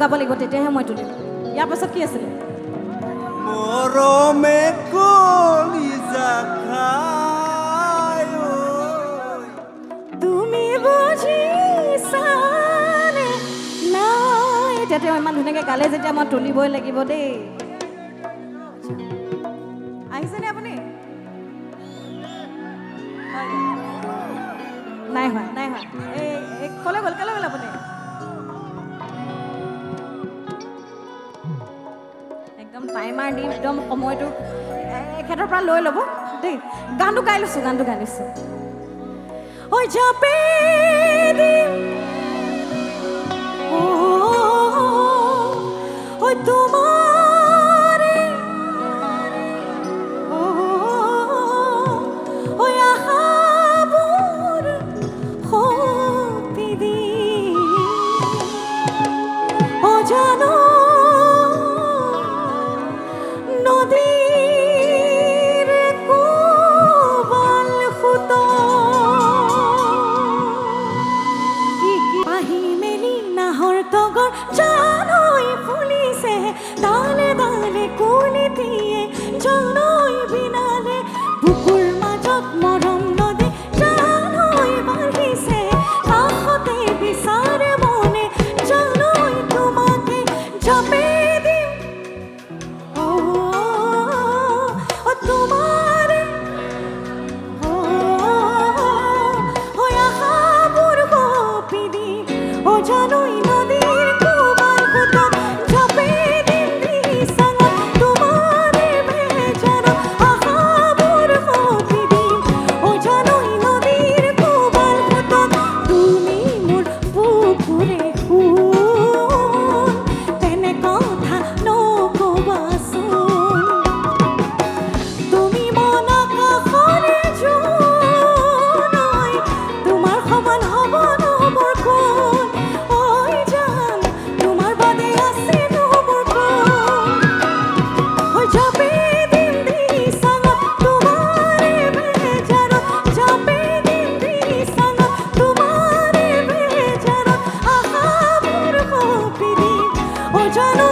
তেতিয়াহে মই তুলিম। ইয়াৰ পাছত কি আছিলে? মৰমে কলিজা। তুমি বুজিছানে? নাই এতিয়া তেওঁ ইমান ধুনীয়াকৈ গালে যেতিয়া মই তুলিবই লাগিব দেই। আহিছেনে আপুনি। নাই হোৱা নাই হোৱা। এই ক'লে গ'ল ক'লে গ'ল আপুনি? একদম দি একদম সময়টো এখেতৰ পৰা লৈ ল'ব। দেই, গানটো গাই লৈছোঁ, গানটো গাই লৈছোঁ। ঐ জাপে দিম জানোই পুলিশে তালে তালে কুলি দিয়ে জানোই বিনালে বুকুর মরম নদী জানোই বাড়িছে কাহতে বিচারে মনে জানোই তোমাকে চাপে দিম ও তোমার জানো জানৈ